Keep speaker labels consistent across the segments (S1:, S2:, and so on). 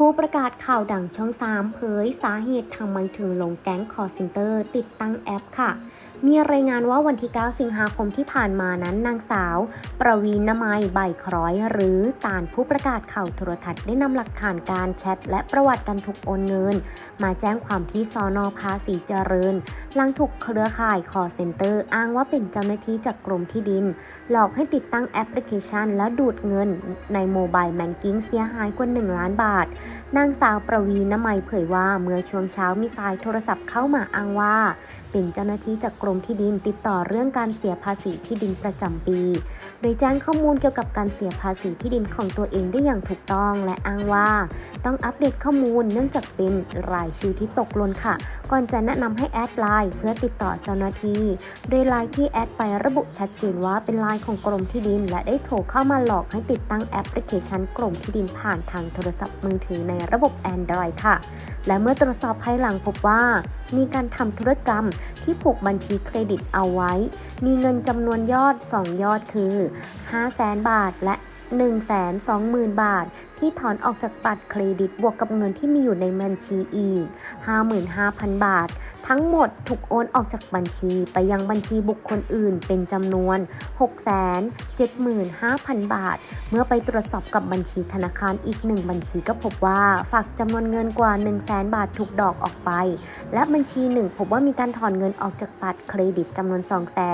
S1: ผู้ประกาศข่าวดังช่อง 3 เผยสาเหตุทำไมถึงลงแก๊งคอร์เซนเตอร์ติดตั้งแอปค่ะ มีรายงานว่าวันที่ 9 สิงหาคมที่ผ่านมานั้นนางสาว ประวีณนมัยใบคร้อย หรือตาลผู้ประกาศข่าวโทรทัศน์ได้นำหลักฐานการแชทและประวัติการถูกโอนเงิน มาแจ้งความที่สอนอภาษีเจริญ หลังถูกเครือข่ายคอร์เซนเตอร์อ้างว่าเป็นเจ้าหน้าที่จากกรมที่ดิน หลอกให้ติดตั้งแอปพลิเคชัน แล้วดูดเงินในโมบายแมงกิ้งเสียหายกว่า 1 ล้านบาทนางสาวประวีณไมยเผยว่าเมื่อช่วงเช้ามีสายโทรศัพท์เข้ามาอ้างว่าเป็นเจ้าหน้าที่จากกรมที่ดินติดต่อเรื่องการเสียภาษีที่ดินประจำปี โดยแจ้งข้อมูลเกี่ยวกับการเสียภาษีที่ดินของตัวเองได้อย่างถูกต้อง และอ้างว่า ต้องอัปเดตข้อมูลเนื่องจากเป็นรายชื่อที่ตกหล่นค่ะ ก่อนจะแนะนำให้แอดไลน์เพื่อติดต่อเจ้าหน้าที่ โดยไลน์ที่แอดไประบุชัดเจนว่าเป็นไลน์ของกรมที่ดิน และได้โทรเข้ามาหลอกให้ติดตั้งแอปพลิเคชันกรมที่ดินผ่านทางโทรศัพท์มือถือในระบบ Android ค่ะ และเมื่อตรวจสอบภายหลังพบว่า มีการทำธุรกรรมที่ผูกบัญชีเครดิตเอาไว้ มีเงินจำนวนยอด 2 ยอดคือ 500,000 บาทและ 120,000 บาทที่ถอนออกจากบัตรเครดิตบวกกับเงินที่มีอยู่ในบัญชีอีก 55,000 บาท ทั้งหมดถูกโอนออกจากบัญชีไปยังบัญชีบุคคลอื่น เป็นจำนวน 675,000 บาท เมื่อไปตรวจสอบกับบัญชีธนาคารอีกหนึ่งบัญชีก็พบว่าฝากจำนวนเงินกว่า 100,000 บาทถูกดอกออกไป และบัญชีหนึ่งพบว่ามีการถอนเงินออกจากบัตรเครดิตจำนวน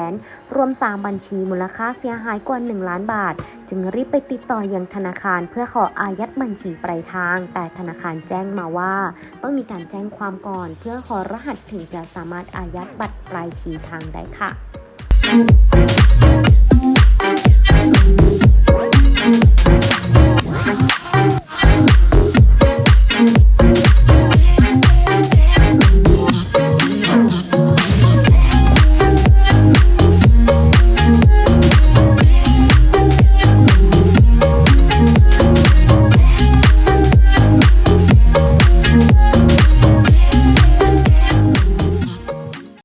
S1: 200,000 รวม 3 บัญชีมูลค่าเสียหายกว่า 1 ล้านบาท จึงรีบไปติดต่อยังธนาคารเพื่อขออายัดบัญชีปลายทาง แต่ธนาคารแจ้งมาว่า ต้องมีการแจ้งความก่อน เพื่อขอรหัสถึงจะสามารถอายัดบัตรปลายชีทางได้ค่ะ